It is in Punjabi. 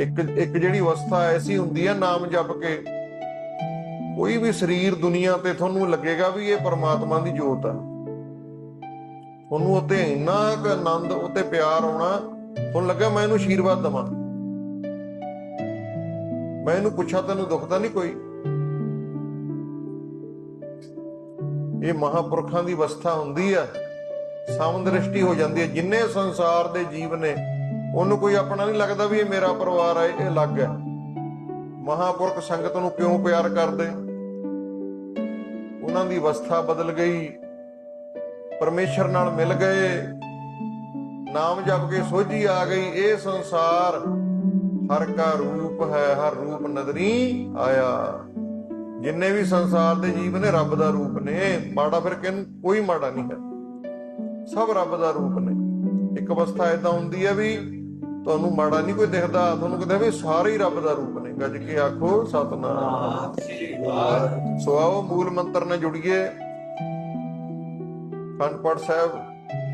ਇੱਕ ਇੱਕ ਜਿਹੜੀ ਅਵਸਥਾ ਐਸੀ ਹੁੰਦੀ ਹੈ ਨਾਮ ਜਪ ਕੇ, ਕੋਈ ਵੀ ਸਰੀਰ ਦੁਨੀਆ ਤੇ ਤੁਹਾਨੂੰ ਲੱਗੇਗਾ ਵੀ ਇਹ ਪਰਮਾਤਮਾ ਦੀ ਜੋਤ ਆ। ਤੁਹਾਨੂੰ ਉੱਤੇ ਇੰਨਾ ਆਨੰਦ ਉੱਤੇ ਪਿਆਰ ਆਉਣਾ, ਤੁਹਾਨੂੰ ਲੱਗਾ ਮੈਂ ਇਹਨੂੰ ਆਸ਼ੀਰਵਾਦ ਦਵਾਂ। ਮੈਂ ਇਹਨੂੰ ਪੁੱਛਾਂ ਤੈਨੂੰ ਦੁੱਖ ਤਾਂ ਨਹੀਂ ਕੋਈ? ਇਹ ਮਹਾਪੁਰਖਾਂ ਦੀ ਅਵਸਥਾ ਹੁੰਦੀ ਆ ਸਮਦ੍ਰਿਸ਼ਟੀ ਹੋ ਜਾਂਦੀ ਹੈ ਜਿੰਨੇ ਸੰਸਾਰ ਦੇ ਜੀਵ ਨੇ ਉਹਨੂੰ ਕੋਈ ਆਪਣਾ ਨਹੀਂ ਲੱਗਦਾ ਵੀ ਇਹ ਮੇਰਾ ਪਰਿਵਾਰ ਹੈ ਇਹ ਅਲੱਗ ਹੈ। ਮਹਾਪੁਰਖ ਸੰਗਤ ਨੂੰ ਕਿਉਂ ਪਿਆਰ ਕਰਦੇ? ਉਹਨਾਂ ਦੀ ਅਵਸਥਾ ਬਦਲ ਗਈ। ਪਰਮੇਸ਼ਰ ਨਾਲ ਮਿਲ ਗਏ। ਨਾਮ ਜਪ ਕੇ ਸੋਝੀ ਆ ਗਈ। ਇਹ ਸੰਸਾਰ ਹਰ ਕਾ ਰੂਪ ਹੈ, ਹਰ ਰੂਪ ਨਦਰੀ ਆਇਆ। ਜਿੰਨੇ ਵੀ ਸੰਸਾਰ ਦੇ ਜੀਵ ਨੇ, ਰੱਬ ਦਾ ਰੂਪ ਨੇ। ਮਾੜਾ ਫਿਰ ਕਿਨ, ਕੋਈ ਮਾੜਾ ਨਹੀਂ ਹੈ। ਸਭ ਰੱਬ ਦਾ ਰੂਪ ਨੇ। ਇੱਕ ਅਵਸਥਾ ਇਦਾਂ ਹੁੰਦੀ ਹੈ ਵੀ ਤੁਹਾਨੂੰ ਮਾੜਾ ਨਹੀਂ ਕੋਈ ਦਿਖਦਾ, ਤੁਹਾਨੂੰ ਕਹਿੰਦਾ ਵੀ ਸਾਰੇ ਹੀ ਰੱਬ ਦਾ ਰੂਪ ਨੇ। ਗੱਜ ਕੇ ਆਖੋ, ਸਤਨਾਮ। ਸੋ ਆਓ ਮੂਲ ਮੰਤਰ ਨਾਲ ਜੁੜੀਏ। ਖੰਡ ਪਾਠ ਸਾਹਿਬ